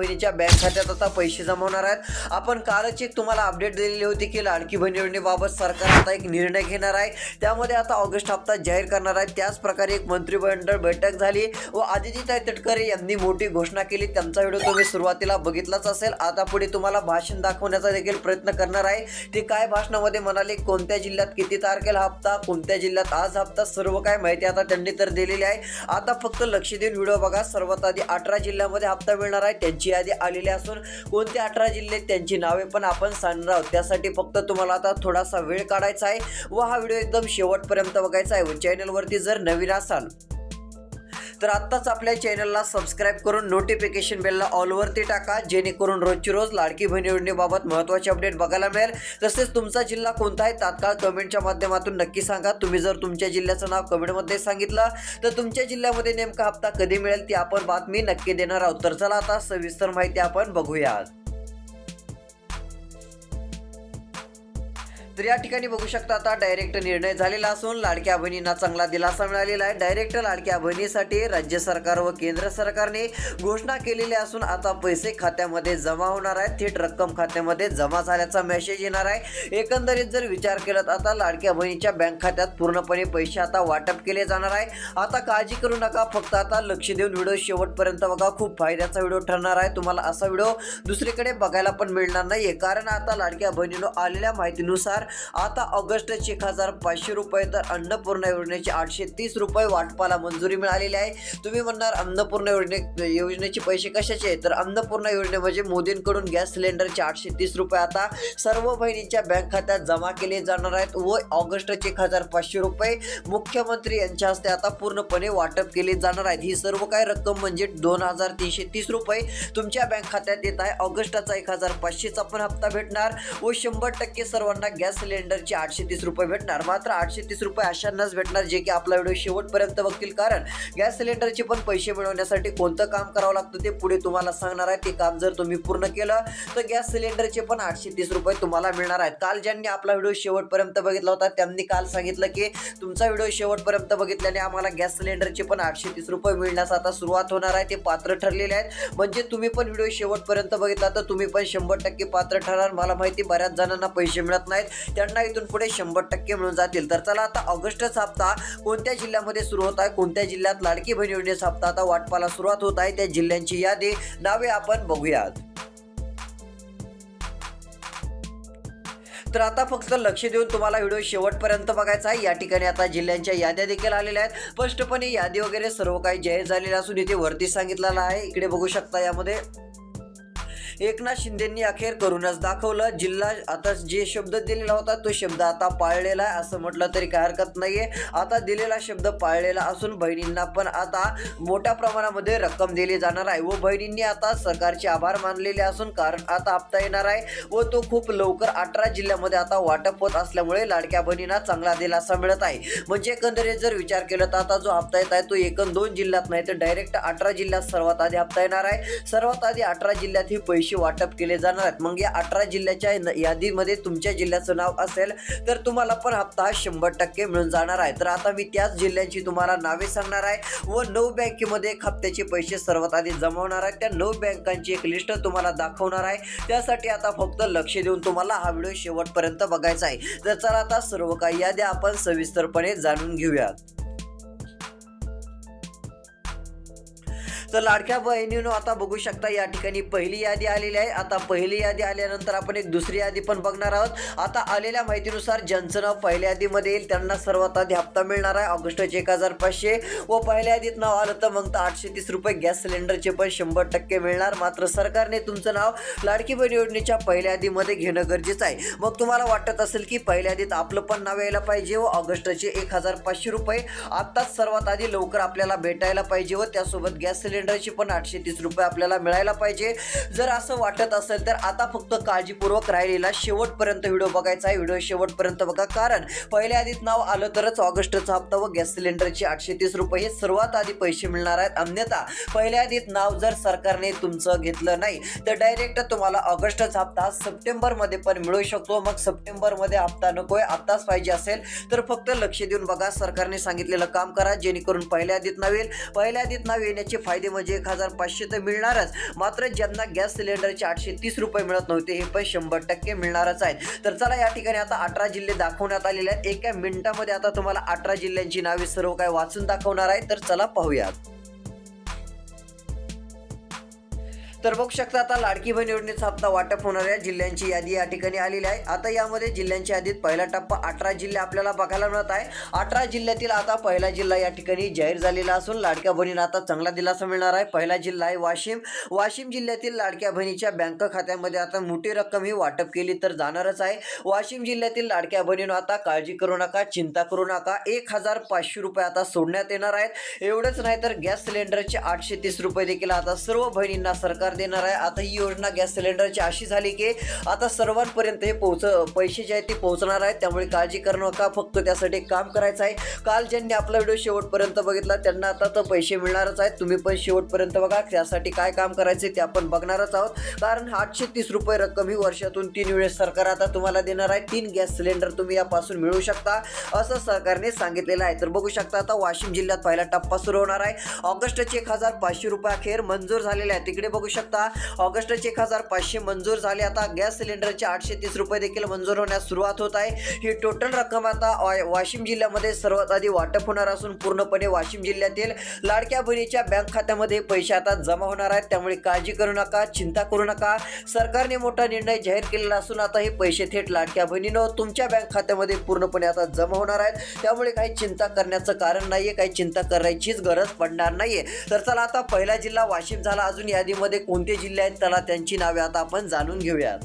बहिणीच्या बँक खात्यात आता पैसे जमा होणार आहेत. आपण कालच एक तुम्हाला अपडेट दिलेली होती की लाडकी बहिणीबाबत योजनेबाबत सरकार आता एक निर्णय घेणार आहे. त्यामध्ये आता ऑगस्ट हप्ता जाहीर करणार आहे त्याचप्रकारे एक मंत्रिमंडळ बैठक झाली व आदित्यताई तटकरे यांनी मोठी घोषणा केली. त्यांचा व्हिडिओ तुम्ही सुरुवातीला बघितलाच असेल. आता पुढे तुम्हाला भाषण दाखवण्याचा देखील प्रयत्न करणार आहे. ते काय भाषणामध्ये म्हणाले कोणत्या जिल्ह्यात किती तारखेला हप्ता कोणत्या जिल्ह्यात आज हप्ता सर्व काय माहिती आता त्यांनी तर दिलेली आहे. आता फक्त लक्ष देऊन व्हिडिओ बघा. सर्वात आधी अठरा जिल्ह्यामध्ये हप्ता मिळणार आहे. त्यांची यादी आलेली असून कोणते अठरा जिल्हे त्यांची नावे पण आपण सांगणार आहोत. त्यासाठी फक्त तुम्हाला आता थोडासा वेळ काढायचा आहे व हा व्हिडिओ एकदम शेवटपर्यंत बघायचा आहे व चॅनलवरती जर नवीन असाल तर आत्ताच आपल्या चॅनलला सबस्क्राईब करून नोटिफिकेशन बेलला ऑलवरती टाका जेणेकरून रोजची रोज लाडकी बहीण योजनेबाबत महत्त्वाचे अपडेट बघायला मिळेल. तसेच तुमचा जिल्हा कोणता आहे तात्काळ कमेंटच्या माध्यमातून नक्की सांगा. तुम्ही जर तुमच्या जिल्ह्याचं नाव कमेंटमध्ये सांगितलं तर तुमच्या जिल्ह्यामध्ये नेमका हप्ता कधी मिळेल ती आपण बातमी नक्की देणार आहोत. तर चला आता सविस्तर माहिती आपण बघूयात. तर या ठिकाणी बघू शकता आता डायरेक्ट निर्णय झालेला असून लाडक्या बहिणींना चांगला दिलासा मिळालेला आहे. डायरेक्ट लाडक्या बहिणीसाठी राज्य सरकार व केंद्र सरकारने घोषणा केलेली असून आता पैसे खात्यामध्ये जमा होणार आहेत. थेट रक्कम खात्यामध्ये जमा झाल्याचा मेसेज येणार आहे. एकंदरीत जर विचार केला तर आता लाडक्या बहिणीच्या बँक खात्यात पूर्णपणे पैसे आता वाटप केले जाणार आहे. आता काळजी करू नका फक्त आता लक्ष देऊन व्हिडिओ शेवटपर्यंत बघा. खूप फायद्याचा व्हिडिओ ठरणार आहे. तुम्हाला असा व्हिडिओ दुसरीकडे बघायला पण मिळणार नाही. कारण आता लाडक्या बहिणीनं आलेल्या माहितीनुसार आता ऑगस्टचे एक हजार पाचशे रुपये तर अन्नपूर्णा योजनेचे आठशे तीस रुपये वाटपाला मंजुरी मिळालेली आहे. तुम्ही म्हणणार अन्नपूर्णा योजने योजनेचे पैसे कशाचे? आहेत तर अन्नपूर्णा योजने म्हणजे मोदींकडून गॅस सिलेंडरचे आठशे तीस रुपये आता सर्व बहिणींच्या बँक खात्यात जमा केले जाणार आहेत व ऑगस्टचे एक हजार पाचशे रुपये मुख्यमंत्री यांच्या हस्ते आता पूर्णपणे वाटप केले जाणार आहेत. ही सर्व काय रक्कम म्हणजे दोन हजार तीनशे तीस रुपये तुमच्या बँक खात्यात येत आहे. ऑगस्टचा एक हजार पाचशेचा पण हप्ता भेटणार व शंभर टक्के सर्वांना गॅस गॅस सिलेंडरचे आठशे तीस रुपये भेटणार. मात्र आठशे तीस रुपये अशांनाच भेटणार जे की आपला व्हिडिओ शेवटपर्यंत बघतील. कारण गॅस सिलेंडरचे पण पैसे मिळवण्यासाठी कोणतं काम करावं लागतं ते पुढे तुम्हाला सांगणार आहे. ते काम जर तुम्ही पूर्ण केलं तर गॅस सिलेंडरचे पण आठशे तीस रुपये तुम्हाला मिळणार आहेत. काल ज्यांनी आपला व्हिडिओ शेवटपर्यंत बघितला होता त्यांनी काल सांगितलं की तुमचा व्हिडिओ शेवटपर्यंत बघितल्याने आम्हाला गॅस सिलेंडरचे पण आठशे तीस रुपये मिळण्यास आता सुरुवात होणार आहे. ते पात्र ठरलेले आहेत. म्हणजे तुम्ही पण व्हिडिओ शेवटपर्यंत बघितला तर तुम्ही पण शंभर टक्के पात्र ठरणार. मला माहिती बऱ्याच जणांना पैसे मिळत नाहीत. त्यांना इथून पुढे शंभर टक्के मिळून जातील. तर चला आता ऑगस्ट हप्ता कोणत्या जिल्ह्यामध्ये सुरू होत आहे? कोणत्या जिल्ह्यात लाडकी बहीण योजनेचा हप्ता आता वाटपाला सुरुवात होत आहे? त्या जिल्ह्यांची यादी नावे आपण बघूयात. तर आता फक्त लक्ष देऊन तुम्हाला व्हिडिओ शेवटपर्यंत बघायचा आहे. या ठिकाणी आता जिल्ह्यांच्या याद्या देखील आलेल्या आहेत. स्पष्टपणे यादी वगैरे सर्व काही जाहीर झालेलं असून इथे वरती सांगितलेलं आहे. इकडे बघू शकता यामध्ये. एकनाथ शिंदेंनी अखेर करूनच दाखवलं. जिल्हा आता जे शब्द दिलेला होता तो शब्द आता पाळलेला आहे असं म्हटलं तरी काय हरकत नाहीये. आता दिलेला शब्द पाळलेला असून बहिणींना पण आता मोठ्या प्रमाणामध्ये रक्कम दिली जाणार आहे व बहिणींनी आता सरकारचे आभार मानलेले असून कारण आता हप्ता येणार आहे व तो खूप लवकर अठरा जिल्ह्यामध्ये आता वाटप होत असल्यामुळे लाडक्या बहिणींना चांगला दिलासा मिळत आहे. म्हणजे एकंदरीत जर विचार केला तर आता जो हप्ता येत आहे तो एकूण दोन जिल्ह्यात नाही तर डायरेक्ट अठरा जिल्ह्यात सर्वात आधी हप्ता येणार आहे. सर्वात आधी अठरा जिल्ह्यात ही पैसे वाटप केले जाणार आहेत. मग या अठरा जिल्ह्याच्या यादीमध्ये तुमच्या जिल्ह्याचं नाव असेल तर तुम्हाला पण हप्ता हा शंभर टक्के मिळून जाणार आहे. तर आता मी त्याच जिल्ह्यांची तुम्हाला नावे सांगणार आहे व नऊ बँकेमध्ये एक हप्त्याचे पैसे सर्वात आधी जमवणार आहेत त्या नऊ बँकांची एक लिस्ट तुम्हाला दाखवणार आहे. त्यासाठी आता फक्त लक्ष देऊन तुम्हाला हा व्हिडिओ शेवटपर्यंत बघायचा आहे. तर चला आता सर्व काही याद्या आपण सविस्तरपणे जाणून घेऊयात. तर लाडक्या बहिणीनं आता बघू शकता या ठिकाणी पहिली यादी आलेली आहे. आता पहिली यादी आल्यानंतर आपण एक दुसरी यादी पण बघणार आहोत. आता आलेल्या माहितीनुसार ज्यांचं नाव पहिल्या यादीमध्ये येईल त्यांना सर्वात आधी हप्ता मिळणार आहे. ऑगस्टचे एक हजार पाचशे. व पहिल्या यादीत नाव आलं तर मग तर आठशे तीस रुपये गॅस सिलेंडरचे पण शंभर टक्के मिळणार. मात्र सरकारने तुमचं नाव लाडकी बहीण योजनेच्या पहिल्या यादीमध्ये घेणं गरजेचं आहे. मग तुम्हाला वाटत असेल की पहिल्या यादीत आपलं पण नाव यायला पाहिजे व ऑगस्टचे एक हजार पाचशे रुपये आत्ताच सर्वात आधी लवकर आपल्याला भेटायला पाहिजे व त्यासोबत गॅस सिलेंडरचे पण आठशे तीस रुपये आपल्याला मिळायला पाहिजे. जर असं वाटत असेल तर आता फक्त काळजीपूर्वक राहिलेला शेवटपर्यंत व्हिडिओ बघायचा आहे. व्हिडिओ शेवटपर्यंत बघा. कारण पहिल्या आधीत नाव आलं तरच ऑगस्टचा हप्ता व गॅस सिलेंडरचे आठशे तीस रुपये हे सर्वात आधी पैसे मिळणार आहेत. अन्यथा पहिल्या आधीत नाव जर सरकारने तुमचं घेतलं नाही तर डायरेक्ट तुम्हाला ऑगस्टचा हप्ता सप्टेंबरमध्ये पण मिळू शकतो. मग सप्टेंबरमध्ये हप्ता नकोय आत्ताच पाहिजे असेल तर फक्त लक्ष देऊन बघा. सरकारने सांगितलेलं काम करा जेणेकरून पहिल्या आधीत नाव येईल. पहिल्या आधीत नाव येण्याचे फायदे म्हणजे एक हजार पाचशे तर मिळणारच. मात्र ज्यांना गॅस सिलेंडरचे आठशे तीस रुपये मिळत नव्हते हे पण शंभर टक्के मिळणारच आहेत. तर चला या ठिकाणी आता अठरा जिल्हे दाखवण्यात आलेले आहेत. एका मिनिटामध्ये आता तुम्हाला अठरा जिल्ह्यांची नावे सर्व काय वाचून दाखवणार आहे. तर चला पाहूयात. तर बघू शकता आता लाडकी बहीण योजनेचा हप्ता वाटप होणाऱ्या जिल्ह्यांची यादी या ठिकाणी आलेली आहे. आता यामध्ये जिल्ह्यांच्या यादीत पहिला टप्पा अठरा जिल्हे आपल्याला बघायला मिळत आहे. अठरा जिल्ह्यातील आता पहिला जिल्हा या ठिकाणी जाहीर झालेला असून लाडक्या बहिणींना आता चांगला दिलासा मिळणार आहे. पहिला जिल्हा आहे वाशिम. वाशिम जिल्ह्यातील लाडक्या बहिणीच्या बँक खात्यामध्ये आता मोठी रक्कम ही वाटप केली तर जाणारच आहे. वाशिम जिल्ह्यातील लाडक्या बहिणीनं आता काळजी करू नका चिंता करू नका. एक हजार पाचशे रुपये आता सोडण्यात येणार आहेत. एवढंच नाही तर गॅस सिलेंडरचे आठशे तीस रुपये देखील आता सर्व बहिणींना सरकार देणार आहे. आता ही योजना गॅस सिलेंडरची अशी झाली की आता सर्वांपर्यंत हे पोहोच पैसे जे आहेत ते पोहोचणार आहेत. त्यामुळे काळजी करू नका. फक्त त्यासाठी काम करायचं आहे. काल ज्यांनी आपला व्हिडिओ शेवटपर्यंत बघितला त्यांना आता तर पैसे मिळणारच आहेत. तुम्ही पण शेवटपर्यंत बघा. त्यासाठी काय काम करायचे ते आपण बघणारच आहोत. कारण आठशे तीस रुपये रक्कम ही वर्षातून तीन वेळेस सरकार आता तुम्हाला देणार आहे. तीन गॅस सिलेंडर तुम्ही यापासून मिळू शकता. असं सरकारने सांगितलेलं आहे. तर बघू शकता आता वाशिम जिल्ह्यात पहिला टप्पा सुरू होणार आहे. ऑगस्टचे एक हजार पाचशे रुपये अखेर मंजूर झालेले आहे तिकडे बघू शकता ऑगस्टचे एक हजार पाचशे मंजूर झाले. आता गॅस सिलेंडरचे आठशे तीस रुपये देखील मंजूर होण्यास सुरुवात होत आहे. ही टोटल रक्कम आता वाशिम जिल्ह्यामध्ये सर्वात आधी वाटप होणार असून पूर्णपणे वाशिम जिल्ह्यातील लाडक्या बहिणीच्या बँक खात्यामध्ये पैसे आता जमा होणार आहेत. त्यामुळे काळजी करू नका चिंता करू नका. सरकारने मोठा निर्णय जाहीर केलेला असून आता हे पैसे थेट लाडक्या बहिणीनं तुमच्या बँक खात्यामध्ये पूर्णपणे आता जमा होणार आहेत. त्यामुळे काही चिंता करण्याचं कारण नाहीये काही चिंता करायचीच गरज पडणार नाहीये. तर चला आता पहिला जिल्हा वाशिम झाला. अजून यादीमध्ये कोणते जिल्हे आहेत त्याला त्यांची नावे आता आपण जाणून घेऊयात.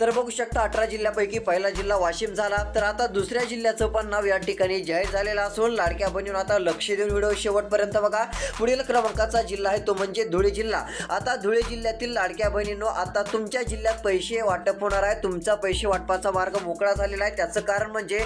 तर बघू शकता अठरा जिल्ह्यापैकी पहिला जिल्हा वाशिम झाला. तर आता दुसऱ्या जिल्ह्याचं पण नाव या ठिकाणी जाहीर झालेलं असून लाडक्या बनून आता लक्ष देऊन व्हिडिओ शेवटपर्यंत बघा. पुढील क्रमांकाचा जिल्हा आहे तो म्हणजे धुळे जिल्हा. आता धुळे जिल्ह्यातील लाडक्या बहिणींनो आता तुमच्या जिल्ह्यात पैसे वाटप होणार आहे. तुमचा पैसे वाटपाचा मार्ग मोकळा झालेला आहे. त्याचं कारण म्हणजे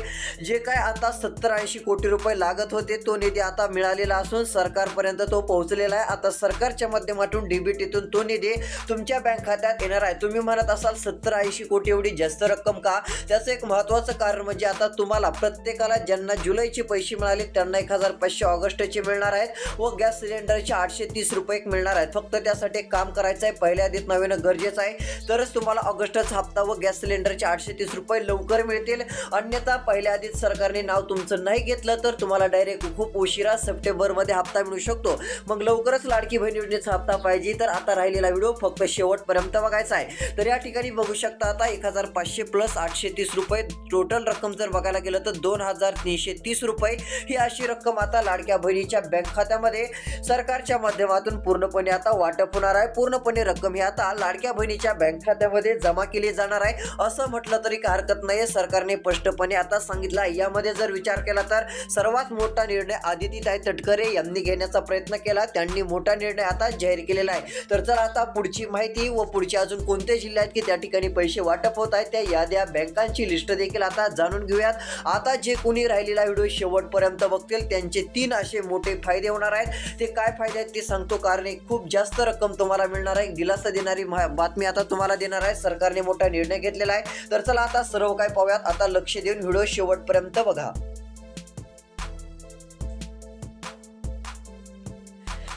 जे काय आता सत्तर ऐंशी कोटी रुपये लागत होते तो निधी आता मिळालेला असून सरकारपर्यंत तो पोहोचलेला आहे. आता सरकारच्या माध्यमातून डीबीटीतून तो निधी तुमच्या बँक खात्यात येणार आहे. तुम्ही म्हणत असाल सत्तर ऐंशी कोटी एवढी जास्त रक्कम का? त्याचं एक महत्त्वाचं कारण म्हणजे आता तुम्हाला प्रत्येकाला ज्यांना जुलैचे पैसे मिळाले त्यांना एक हजार पाचशे ऑगस्टचे मिळणार आहेत व गॅस सिलेंडरचे आठशे तीस रुपये एक मिळणार आहेत. फक्त त्यासाठी एक काम करायचं आहे पहिल्या आधीत नवीन गरजेचं आहे. तरच तुम्हाला ऑगस्टचा हप्ता व गॅस सिलेंडरचे आठशे तीस रुपये लवकर मिळतील. अन्यथा पहिल्या आधीच सरकारने नाव तुमचं नाही घेतलं तर तुम्हाला डायरेक्ट खूप उशिरा सप्टेंबरमध्ये हप्ता मिळू शकतो. मग लवकरच लाडकी बहीण योजनेचा हप्ता पाहिजे तर आता राहिलेला व्हिडिओ फक्त शेवटपर्यंत बघायचा आहे. तर या ठिकाणी बघू शकता आता एक हजार पाचशे प्लस आठशे तीस रुपये. टोटल रक्कम जर बघायला गेलं तर दोन हजार तीनशे तीस रुपये. ही अशी रक्कम आता लाडक्या बहिणीच्या बँक खात्यामध्ये सरकारच्या माध्यमातून पूर्णपणे आता वाटप होणार आहे. पूर्णपणे रक्कम ही आता लाडक्या बहिणीच्या बँक खात्यामध्ये जमा केली जाणार आहे. असं म्हटलं तरी काही हरकत नाही सरकारने स्पष्टपणे आता सांगितलं आहे. यामध्ये जर विचार केला तर सर्वात मोठा निर्णय आदितीताई तटकरे यांनी घेण्याचा प्रयत्न केला. त्यांनी मोठा निर्णय आता जाहीर केलेला आहे. तर जर आता पुढची माहिती व पुढचे अजून कोणते जिल्हे आहेत की त्या ठिकाणी पैसे वाटप होत आहेत त्या याद्या बँकांची लिस्ट देखील आता जाणून घेऊयात. आता जे कोणी राहिलेला व्हिडिओ शेवटपर्यंत बघतील त्यांचे तीन असे मोठे फायदे होणार आहेत. ते काय फायदे आहेत ते सांगतो. कारण एक खूप जास्त रक्कम तुम्हाला मिळणार आहे. दिलासा देणारी मा- बातमी आता तुम्हाला देणार आहे. सरकारने मोठा निर्णय घेतलेला आहे. तर चला आता सर्व काय पाहूयात. आता लक्ष देऊन व्हिडिओ शेवटपर्यंत बघा.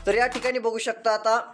तर या ठिकाणी बघू शकता आता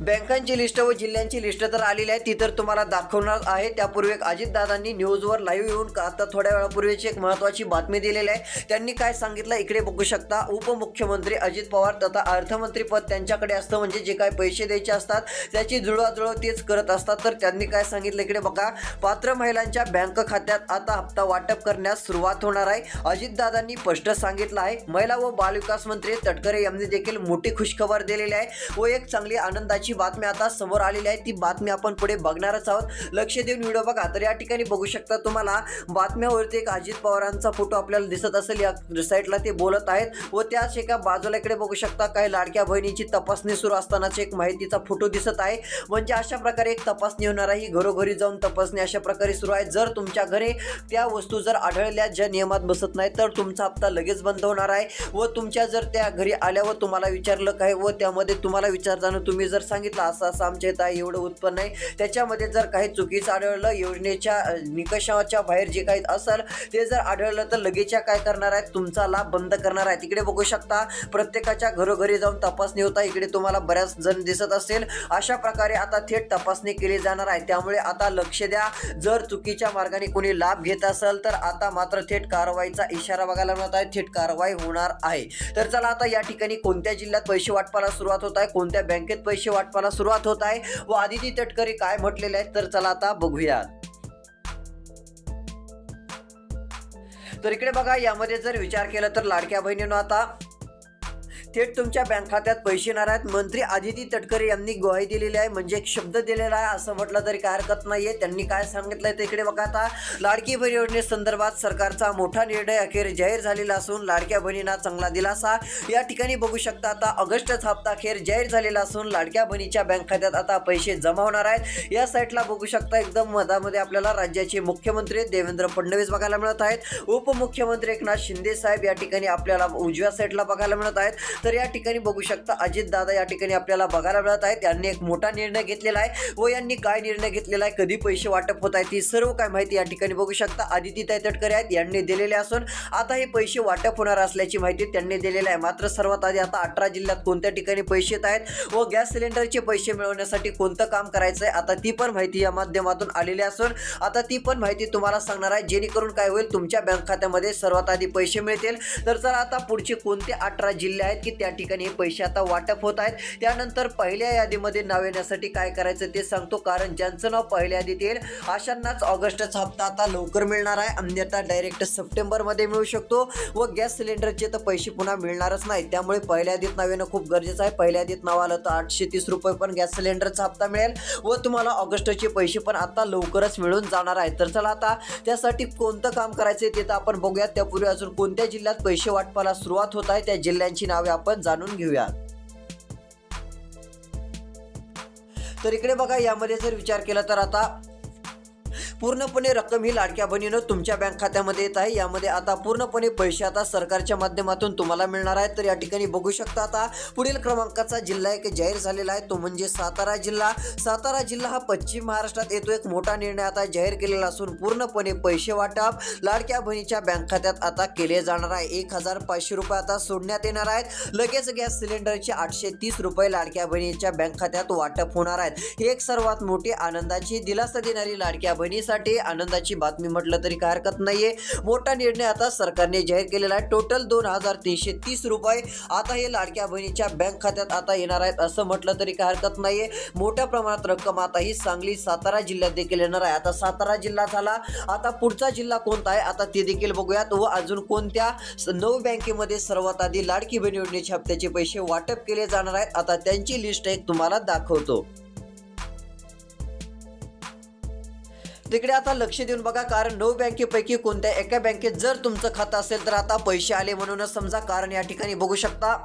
बँकांची लिस्ट व जिल्ह्यांची लिस्ट तर आलेली आहे. ती तर तुम्हाला दाखवणार आहे. त्यापूर्वी एक अजितदादांनी न्यूजवर लाईव्ह येऊन आता थोड्या वेळापूर्वीची एक महत्त्वाची बातमी दिलेली आहे. त्यांनी काय सांगितलं इकडे बघू शकता. उपमुख्यमंत्री अजित पवार तथा अर्थमंत्री पद त्यांच्याकडे असतं. म्हणजे जे काय पैसे द्यायचे असतात त्याची जुळवाजुळव तेच करत असतात. तर त्यांनी काय सांगितलं इकडे बघा. पात्र महिलांच्या बँक खात्यात आता हप्ता वाटप करण्यास सुरुवात होणार आहे. अजितदादांनी स्पष्ट सांगितलं आहे. महिला व बालविकास मंत्री तटकरे यांनी देखील मोठी खुशखबर दिलेली आहे. व एक चांगली आनंदाची बातमी आता समोर आलेली आहे. ती बातमी आपण पुढे बघणारच आहोत. लक्ष देऊन व्हिडिओ बघा. तर या ठिकाणी बघू शकता तुम्हाला बातम्यावरती एक अजित पवारांचा फोटो आपल्याला दिसत असेल. या साईडला ते बोलत आहेत. व त्याच एका बाजूला इकडे बघू शकता काही लाडक्या बहिणीची तपासणी सुरू असतानाच एक माहितीचा फोटो दिसत आहे. म्हणजे अशा प्रकारे एक तपासणी होणार आहे. घरोघरी जाऊन तपासणी अशा प्रकारे सुरू आहे. जर तुमच्या घरी त्या वस्तू जर आढळल्या ज्या नियमात बसत नाही तर तुमचा हप्ता लगेच बंद होणार आहे. व तुमच्या जर त्या घरी आल्यावर तुम्हाला विचारलं काय व त्यामध्ये तुम्हाला विचारताना तुम्ही जर सांगितलं असं असं आमच्या इथं आहे, एवढं उत्पन्न आहे. त्याच्यामध्ये जर काही चुकीचं आढळलं योजनेच्या निकषाच्या बाहेर जे काही असेल ते जर आढळलं तर लगेचच्या काय करणार आहेत? तुमचा लाभ बंद करणार आहे तिकडे बघू शकता प्रत्येकाच्या घरोघरी जाऊन तपासणी होता इकडे तुम्हाला बऱ्याच जण दिसत असेल अशा प्रकारे आता थेट तपासणी केली जाणार आहे. त्यामुळे आता लक्ष द्या. जर चुकीच्या मार्गाने कोणी लाभ घेत असेल तर आता मात्र थेट कारवाईचा इशारा बघायला मिळत आहे. थेट कारवाई होणार आहे. तर चला आता या ठिकाणी कोणत्या जिल्ह्यात पैसे वाटपाला सुरुवात होत आहे? कोणत्या बँकेत पैसे वाटपाला सुरुवात होत आहे. व आदिती तटकरी काय म्हटलेले आहेत तर चला आता बघूयात तर इकडे बघा यामध्ये जर विचार केला तर लाडक्या बहिणीनं आता थेट तुमच्या बँक खात्यात पैसे येणार आहेत. मंत्री आदिती तटकरे यांनी ग्वाही दिलेली आहे. म्हणजे एक शब्द दिलेला आहे. असं म्हटलं तरी काय हरकत नाहीये. त्यांनी काय सांगितलंय ते इकडे बघा आता. लाडकी बहीण योजनेसंदर्भात सरकारचा मोठा निर्णय अखेर जाहीर झालेला असून लाडक्या बहिणींना चांगला दिलासा. या ठिकाणी बघू शकता आता ऑगस्टचा हप्ता अखेर जाहीर झालेला असून लाडक्या बहिणीच्या बँक खात्यात आता पैसे जमा होणार आहेत. या साईटला बघू शकता एकदम मधामध्ये आपल्याला राज्याचे मुख्यमंत्री देवेंद्र फडणवीस बघायला मिळत आहेत. उपमुख्यमंत्री एकनाथ शिंदे साहेब या ठिकाणी आपल्याला उजव्या साईडला बघायला मिळत आहेत. तर या ठिकाणी बघू शकता अजित दादा या ठिकाणी आपल्याला बघायला मिळत आहेत. यांनी एक मोठा निर्णय घेतलेला आहे व यांनी काय निर्णय घेतलेला आहे कधी पैसे वाटप होत आहेत ती सर्व काय माहिती या ठिकाणी बघू शकता. आदिती तटकरे आहेत यांनी दिलेले असून आता हे पैसे वाटप होणार असल्याची माहिती त्यांनी दिलेली आहे. मात्र सर्वात आधी आता अठरा जिल्ह्यात कोणत्या ठिकाणी पैसे येत आहेत व गॅस सिलेंडरचे पैसे मिळवण्यासाठी कोणतं काम करायचं आहे आता ती पण माहिती या माध्यमातून आलेली असून आता ती पण माहिती तुम्हाला सांगणार आहे. जेणेकरून काय होईल तुमच्या बँक खात्यामध्ये सर्वात आधी पैसे मिळतील. तर चला आता पुढचे कोणते अठरा जिल्हे आहेत की त्या ठिकाणी हे पैसे आता वाटप होत आहेत. त्यानंतर पहिल्या यादीमध्ये नाव येण्यासाठी काय करायचं ते सांगतो कारण ज्यांचं नाव पहिल्या यादीत येईल अशांनाच ऑगस्टचा हप्ता आता लवकर मिळणार आहे. अन्यथा डायरेक्ट सप्टेंबरमध्ये मिळू शकतो व गॅस सिलेंडरचे तर पैसे पुन्हा मिळणारच नाही त्यामुळे पहिल्या यादीत नाव येणं खूप गरजेचं आहे. पहिल्या यादीत नाव आलं तर आठशे तीस रुपये पण गॅस सिलेंडरचा हप्ता मिळेल व तुम्हाला ऑगस्टचे पैसे पण आता लवकरच मिळून जाणार आहेत. तर चला आता त्यासाठी कोणतं काम करायचं ते तर आपण बघूयात. त्यापूर्वी अजून कोणत्या जिल्ह्यात पैसे वाटपाला सुरुवात होत आहे त्या जिल्ह्यांची नावे आपण आपण जाणून घेऊयात. तर इकडे बघा यामध्ये जर विचार केला तर आता पूर्णपणे रक्कम ही लाडक्या बहिणीनं तुमच्या बँक खात्यामध्ये येत आहे. यामध्ये आता पूर्णपणे पैसे आता सरकारच्या माध्यमातून तुम्हाला मिळणार आहेत. तर या ठिकाणी बघू शकता आता पुढील क्रमांकाचा जिल्हा एक जाहीर झालेला आहे. तो म्हणजे सातारा जिल्हा. सातारा जिल्हा हा पश्चिम महाराष्ट्रात येतो. एक मोठा निर्णय आता जाहीर केलेला असून पूर्णपणे पैसे वाटप लाडक्या बहिणीच्या बँक खात्यात आता केले जाणार आहे. एक हजार पाचशे रुपये आता सोडण्यात येणार आहेत. लगेच गॅस सिलेंडरचे आठशे तीस रुपये लाडक्या बहिणीच्या बँक खात्यात वाटप होणार आहेत. ही एक सर्वात मोठी आनंदाची दिलासा देणारी लाडक्या बहिणीसाठी आनंदाची बातमी म्हटलं तरी काय हरकत नाहीये. मोठा निर्णय आता सरकारने जाहीर केलेला आहे. टोटल दोन हजार तीनशे तीस रुपये आता हे लाडक्या बहिणीच्या बँक खात्यात आता येणार आहेत असं म्हटलं तरी काय हरकत नाहीये. मोठ्या प्रमाणात रक्कम आता ही सांगली सातारा जिल्ह्यात देखील येणार आहे. आता सातारा जिल्हा झाला. आता पुढचा जिल्हा कोणता आहे? आता ते देखील बघूयात. व अजून कोणत्या नऊ बँकेमध्ये सर्वात आधी लाडकी बहीण योजनेच्या हप्त्याचे पैसे वाटप केले जाणार आहेत? आता त्यांची लिस्ट एक तुम्हाला दाखवतो. तिकडे आता लक्ष देऊन बघा कारण नऊ बँकेपैकी कोणत्या एका बँकेत जर तुमचं खातं असेल तर आता पैसे आले म्हणूनच समजा कारण या ठिकाणी बघू शकता.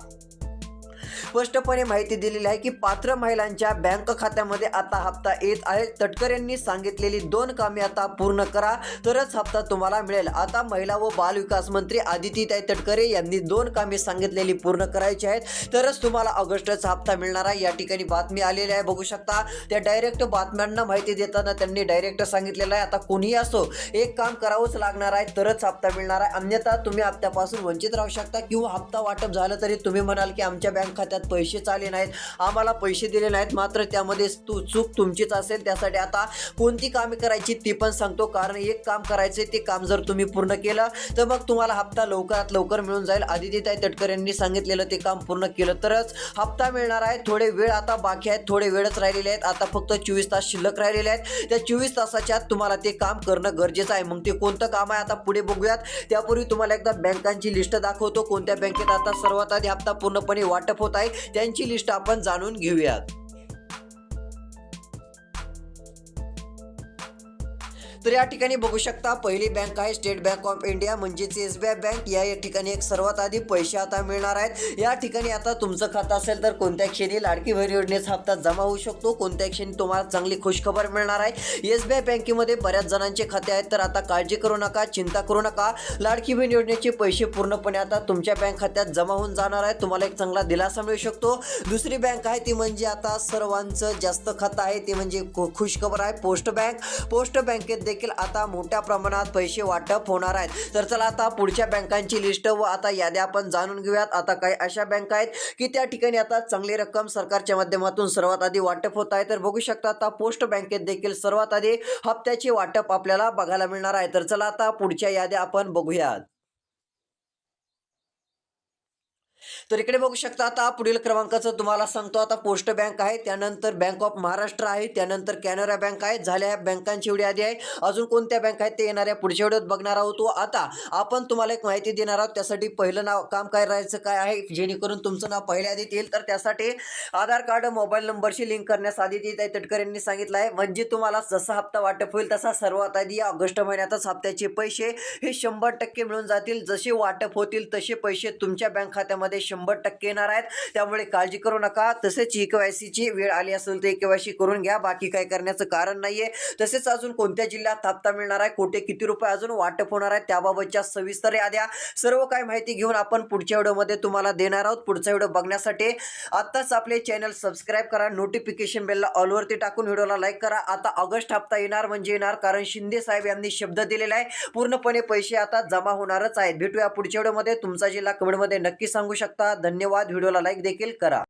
स्पष्टपणे माहिती दिलेली आहे की पात्र महिलांच्या बँक खात्यामध्ये आता हप्ता येत आहे. तटकर यांनी सांगितलेली दोन कामे आता पूर्ण करा तरच हप्ता तुम्हाला मिळेल. आता महिला व बाल विकास मंत्री आदितीताई तटकरे यांनी दोन कामे सांगितलेली पूर्ण करायची आहेत तरच तुम्हाला ऑगस्टचा हप्ता मिळणार आहे. या ठिकाणी बातमी आलेली आहे बघू शकता. त्या डायरेक्ट बातम्यांना माहिती देताना त्यांनी डायरेक्ट सांगितलेलं आहे आता कोणीही असो एक काम करावंच लागणार आहे तरच हप्ता मिळणार आहे. अन्यथा तुम्ही हप्त्यापासून वंचित राहू शकता किंवा हप्ता वाटप झालं तरी तुम्ही म्हणाल की आमच्या बँक खात्यात पैसेच आले नाहीत आम्हाला पैसे दिले नाहीत मात्र त्यामध्ये तू चूक तुमचीच असेल. त्यासाठी आता कोणती कामे करायची ती पण सांगतो. कारण एक काम करायचे ते काम जर तुम्ही पूर्ण केलं तर मग तुम्हाला हप्ता लवकरात लवकर मिळून जाईल. आदितीताई तटकर यांनी सांगितलेलं ते काम पूर्ण केलं तरच हप्ता मिळणार आहे. थोडे वेळ आता बाकी आहेत थोडे वेळच राहिलेले आहेत. आता फक्त चोवीस तास शिल्लक राहिलेले आहेत. त्या चोवीस तासाच्या आत तुम्हाला ते काम करणं गरजेचं आहे. मग ते कोणतं काम आहे आता पुढे बघूयात. त्यापूर्वी तुम्हाला एकदा बँकांची लिस्ट दाखवतो. कोणत्या बँकेत आता सर्वात आधी हप्ता पूर्णपणे वाटप होत आहे. त्यांची लिस्ट आपण जाणून घेऊयात. तर या ठिकाणी बघू शकता पहिली बँक आहे स्टेट बँक ऑफ इंडिया म्हणजेच एस बी आय बँक या ठिकाणी एक सर्वात आधी पैसे आता मिळणार आहेत. या ठिकाणी आता तुमचं खातं असेल तर कोणत्या क्षणी लाडकी बहीण योजनेचा हप्ता जमा होऊ शकतो? कोणत्या क्षणी तुम्हाला चांगली खुशखबर मिळणार आहे? एस बी आय बँकेमध्ये बऱ्याच जणांचे खाते आहेत तर आता काळजी करू नका चिंता करू नका. लाडकी बहीण योजनेचे पैसे पूर्णपणे आता तुमच्या बँक खात्यात जमा होऊन जाणार आहे तुम्हाला एक चांगला दिलासा मिळू शकतो. दुसरी बँक आहे ती म्हणजे आता सर्वांचं जास्त खातं आहे ते म्हणजे खुशखबर आहे पोस्ट बँक पोस्ट बँकेत देखील आता मोठ्या प्रमाणात पैसे वाटप होणार आहेत. तर चला आता पुढच्या बँकांची लिस्ट व आता याद्या आपण जाणून घेऊयात. आता काही अशा बँका आहेत की त्या ठिकाणी आता चांगली रक्कम सरकारच्या माध्यमातून सर्वात आधी वाटप होत आहे. तर बघू शकता आता पोस्ट बँकेत देखील सर्वात आधी हप्त्याचे वाटप आपल्याला बघायला मिळणार आहे. तर चला आता पुढच्या याद्या आपण बघूयात. तर इकडे बघू शकता आता पुढील क्रमांकाचं तुम्हाला सांगतो. आता पोस्ट बँक आहे त्यानंतर बँक ऑफ महाराष्ट्र आहे त्यानंतर कॅनरा बँक आहे. झाल्या बँकांची एवढी आधी आहे. अजून कोणत्या बँक आहेत ते येणाऱ्या पुढच्या व्हिडिओत बघणार आहोत. व आता आपण तुम्हाला एक माहिती देणार आहोत. त्यासाठी पहिलं नाव काम काय राहायचं काय आहे जेणेकरून तुमचं नाव पहिल्या आधीत येईल. तर त्यासाठी आधार कार्ड मोबाईल नंबरशी लिंक करण्यास आधी ते तटकर यांनी सांगितलं आहे. म्हणजे तुम्हाला जसा हप्ता वाटप होईल तसा सर्वात आधी या ऑगस्ट महिन्यातच हप्त्याचे पैसे हे शंभर टक्के मिळून जातील. जसे वाटप होतील तसे पैसे तुमच्या बँक खात्यामध्ये शंभर शंभर टक्के येणार आहेत. त्यामुळे काळजी करू नका. तसेच ई केवायसीची वेळ आली असेल तर केवायसी करून घ्या. बाकी काय करण्याचं कारण नाहीये. तसेच अजून कोणत्या जिल्ह्यात हप्ता मिळणार आहे? कुठे किती रुपये अजून वाटप होणार आहे? त्याबाबतच्या सविस्तर याद्या. सर्व काय माहिती घेऊन आपण पुढच्या व्हिडिओमध्ये तुम्हाला देणार आहोत. पुढचा व्हिडिओ बघण्यासाठी आत्ताच आपले चॅनल सबस्क्राईब करा. नोटिफिकेशन बेलला ऑलवरती टाकून व्हिडिओला लाईक करा. आता ऑगस्ट हप्ता येणार म्हणजे येणार. कारण शिंदे साहेब यांनी शब्द दिलेला आहे. पूर्णपणे पैसे आता जमा होणारच आहेत. भेटूया पुढच्या व्हिडिओमध्ये. तुमचा जिल्हा कमेंटमध्ये नक्की सांगू शकता. धन्यवाद. व्हिडिओला लाईक देखील करा.